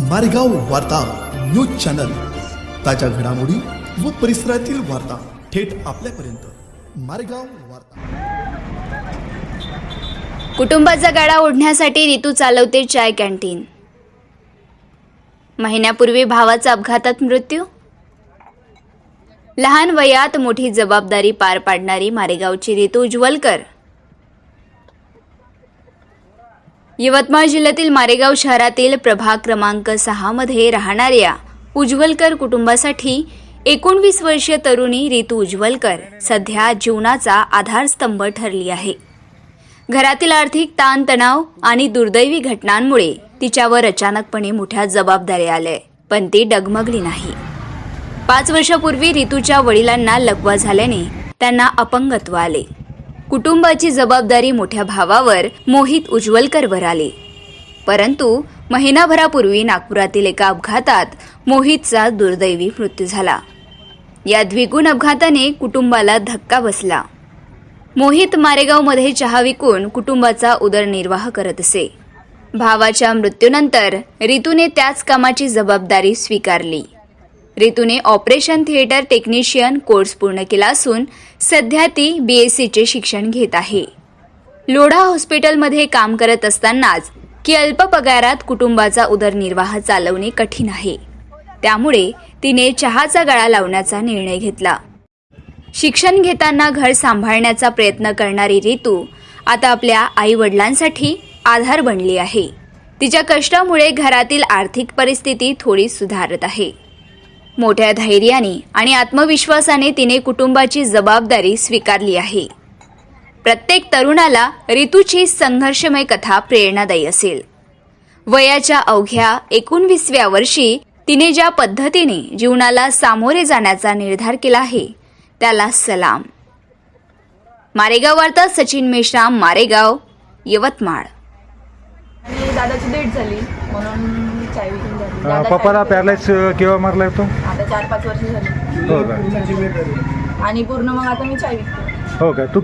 मारेगाव वार्ता news channel. ताज्या घडामोडी व परिसरातील वार्ता थेट आपल्यापर्यंत. मारेगाव वार्ता. कुटुंबाचा गाडा ओढण्यासाठी रितू चालवते चाय कॅन्टीन. महिन्यापूर्वी भावाचा अपघातात मृत्यू? लहान वयात मोठी जबाबदारी पार पाडणारी मारेगावची रितू उज्ज्वलकर यवतमाळ जिल्ह्यातील मारेगाव शहरातील प्रभाग क्रमांक सहामध्ये राहणाऱ्या उज्ज्वलकर कुटुंबासाठी एकोणवीस वर्षीय तरुणी रितू उज्ज्वलकर सध्या जीवनाचा आधारस्तंभ ठरली आहे. घरातील आर्थिक ताणतणाव आणि दुर्दैवी घटनांमुळे तिच्यावर अचानकपणे मोठ्या जबाबदाऱ्या आल्या पण ती डगमगली नाही. पाच वर्षापूर्वी रितूच्या वडिलांना लकवा झाल्याने त्यांना अपंगत्व आले. कुटुंबाची जबाबदारी मोठ्या भावावर मोहित उज्ज्वलकरवर आली. परंतु महिनाभरापूर्वी नागपुरातील एका अपघातात मोहितचा दुर्दैवी मृत्यू झाला. या द्विगुण अपघाताने कुटुंबाला धक्का बसला. मोहित मारेगावमध्ये चहा विकून कुटुंबाचा उदरनिर्वाह करत असे. भावाच्या मृत्यूनंतर रितूने त्याच कामाची जबाबदारी स्वीकारली. रितूने ऑपरेशन थिएटर टेक्निशियन कोर्स पूर्ण केला असून सध्या ती बी एस सीचे शिक्षण घेत आहे. लोढा हॉस्पिटलमध्ये काम करत असतानाच की अल्प पगारात कुटुंबाचा उदरनिर्वाह चालवणे कठीण आहे. त्यामुळे तिने चहाचा गळा लावण्याचा निर्णय घेतला. शिक्षण घेताना घर सांभाळण्याचा प्रयत्न करणारी रितू आता आपल्या आई वडिलांसाठी आधार बनली आहे. तिच्या कष्टामुळे घरातील आर्थिक परिस्थिती थोडी सुधारत आहे. मोठ्या धैर्याने आणि आत्मविश्वासाने तिने कुटुंबाची जबाबदारी स्वीकारली आहे. प्रत्येक तरुणाला ऋतूची संघर्षमय कथा प्रेरणादायी असेल. वयाच्या अवघ्या एकोणवीसव्या वर्षी तिने ज्या पद्धतीने जीवनाला सामोरे जाण्याचा निर्धार केला आहे त्याला सलाम. मारेगाव वार्ता सचिन मेश्राम मारेगाव यवतमाळ. आणि दादाची डेट झाली म्हणून पप्पाला पॅरलाइस केव्हा मारलाय तो? आता चार पाच वर्ष झाली. हो का? आणि पूर्ण मग आता मी चाय विकते हो का? तू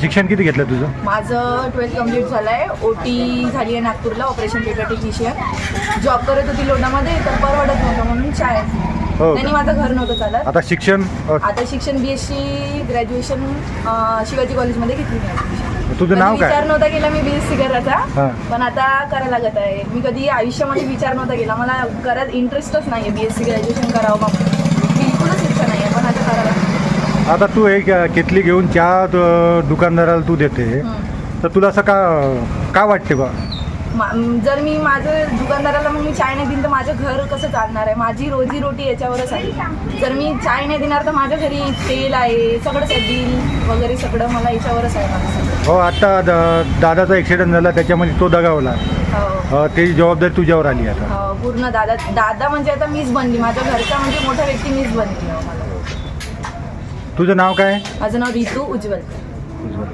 शिक्षण किती घेतलं तुझं? माझं ट्वेल्थ कंप्लीट झालं आहे ओ टी झाली आहे नागपूरला ऑपरेशन थिएटर टेक्निशियन जॉब करत होती लोणामध्ये तर परवडत नव्हतं म्हणून चाय हो त्यांनी माझं घर नव्हतं चालत. आता शिक्षण आता शिक्षण B S C graduation Shivaji कॉलेजमध्ये घेतली मी. तुझं नाव काय? विचार नव्हता केला मी बी एस सी करायचा. हां. पण आता करायला लागत आहे. मी कधी आयुष्यामध्ये विचार नव्हता केला. मला करत इंटरेस्टच नाही आहे बी एस सी ग्रॅज्युएशन करावं मग. बिलकुलच इच्छा नाही पण आता करायला लागतं. आता तू एक अं, किटली घेऊन चहा अं, दुकानदाराला तू देते. हम्म. तर तुला असं का का वाटते बा? मा- जर मी माझं दुकानदाराला मग मी चाय नाही दिली तर माझं घर कसं चालणार आहे? माझी रोजी रोटी याच्यावरच आहे. जर मी चाय नाही देणार तर माझ्या घरी तेल आहे सगळंच आहे बिल वगैरे सगळं मला याच्यावरच आहे माझं सगळं. हो आत्ता द- दादाचा ॲक्सिडेंट झाला त्याच्यामध्ये तो दगावला. हो. अं, त्याची जबाबदारी तुझ्यावर आली आता. हो, पूर्ण दादा दादा म्हणजे आता मीच बनली. माझ्या घरचा म्हणजे मोठा व्यक्ती मीच बनली मला. तुझं नाव काय? माझं नाव रितू उज्ज्वल. उज्ज्वल